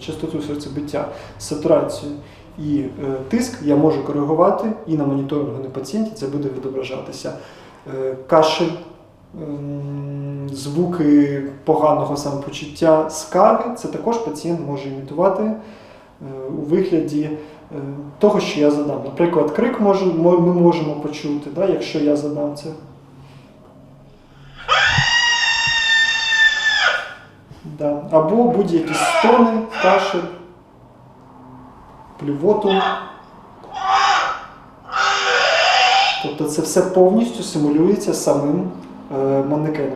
частоту серцебиття, сатурацію і е, тиск я можу коригувати, і на моніторингу на пацієнті це буде відображатися. Е, кашель, ем, звуки поганого самопочуття, скарги це також пацієнт може імітувати е, у вигляді е, того, що я задам. Наприклад, крик може, ми можемо почути, да, якщо я задам це. Да. Або будь-які стони, кашель, плювоту. Тобто це все повністю симулюється самим е, манекеном.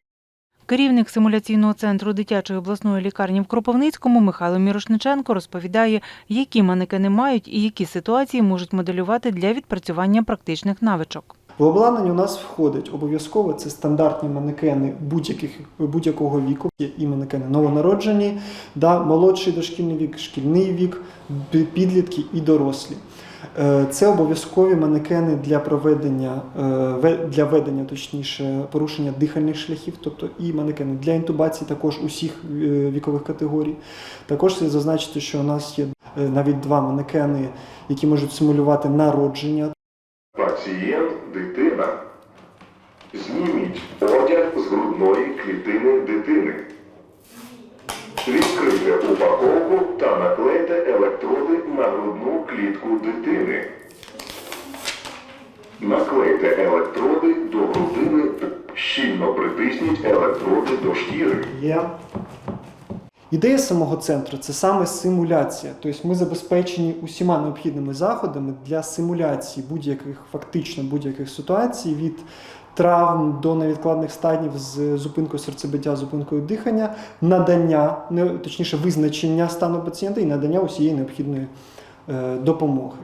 Керівник симуляційного центру дитячої обласної лікарні в Кропивницькому Михайло Мірошниченко розповідає, які манекени мають і які ситуації можуть моделювати для відпрацювання практичних навичок. В обладнання у нас входить обов'язково це стандартні манекени будь-якого віку. Є і манекени новонароджені, да, молодший дошкільний вік, шкільний вік, підлітки і дорослі. Е, Це обов'язкові манекени для проведення е, для ведення, точніше, порушення дихальних шляхів, тобто і манекени для інтубації також усіх е, вікових категорій. Також слід зазначити, що у нас є навіть два манекени, які можуть симулювати народження Пацієнт дитина. Зніміть одяг з грудної клітини дитини. Відкрийте упаковку та наклейте електроди на грудну клітку дитини. Наклейте електроди до грудини. Щільно притисніть електроди до шкіри. Є. Ідея самого центру це саме симуляція. Тобто ми забезпечені усіма необхідними заходами для симуляції будь-яких фактично будь-яких ситуацій від травм до невідкладних станів з зупинкою серцебиття, зупинкою дихання, надання, точніше, визначення стану пацієнта і надання усієї необхідної е, допомоги.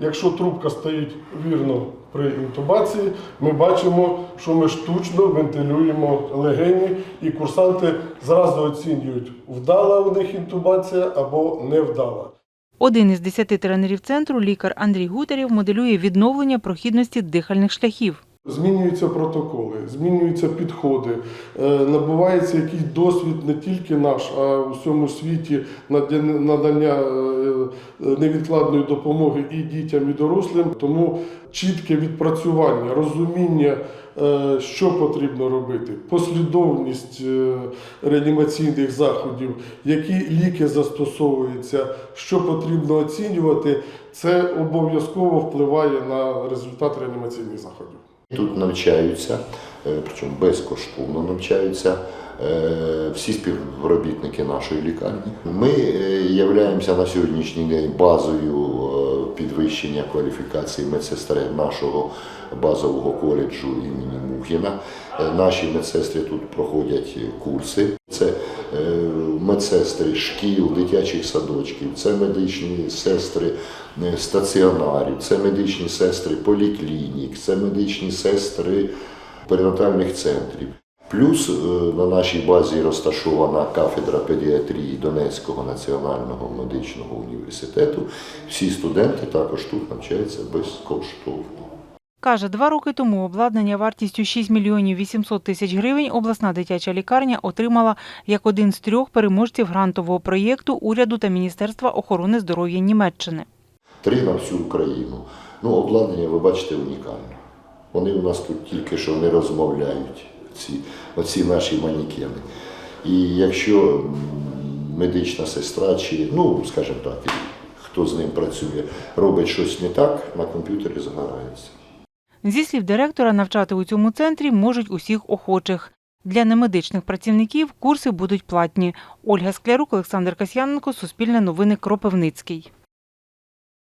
Якщо трубка стоїть вірно при інтубації, ми бачимо, що ми штучно вентилюємо легені, і курсанти зразу оцінюють, вдала у них інтубація або невдала. Один із десяти тренерів центру, лікар Андрій Гутарів, моделює відновлення прохідності дихальних шляхів. Змінюються протоколи, змінюються підходи, е, набувається якийсь досвід не тільки наш, а у всьому світі надання е, невідкладної допомоги і дітям, і дорослим. Тому чітке відпрацювання, розуміння, е, що потрібно робити, послідовність е, реанімаційних заходів, які ліки застосовуються, що потрібно оцінювати, це обов'язково впливає на результат реанімаційних заходів. Тут навчаються, е, причому безкоштовно навчаються е, всі співробітники нашої лікарні. Ми е, являємося на сьогоднішній день базою підвищення кваліфікації медсестри нашого базового коледжу імені Мухіна. Наші медсестри тут проходять курси. Це медсестри шкіл, дитячих садочків, це медичні сестри е, стаціонарів, це медичні сестри поліклінік, це медичні сестри перинатальних центрів. Плюс е, на нашій базі розташована кафедра педіатрії Донецького національного медичного університету. Всі студенти також тут навчаються безкоштовно. Каже, два роки тому обладнання вартістю 6 мільйонів 800 тисяч гривень обласна дитяча лікарня отримала як один з трьох переможців грантового проєкту уряду та Міністерства охорони здоров'я Німеччини. Три на всю Україну. Ну, обладнання, ви бачите, унікальне. Вони у нас тут тільки що не розмовляють, ці, оці наші манікени. І якщо медична сестра чи, ну, скажімо так, хто з ним працює, робить щось не так, на комп'ютері загорається. Зі слів директора, навчати у цьому центрі можуть усіх охочих. Для немедичних працівників курси будуть платні. Ольга Склярук, Олександр Касьяненко, Суспільне новини Кропивницький.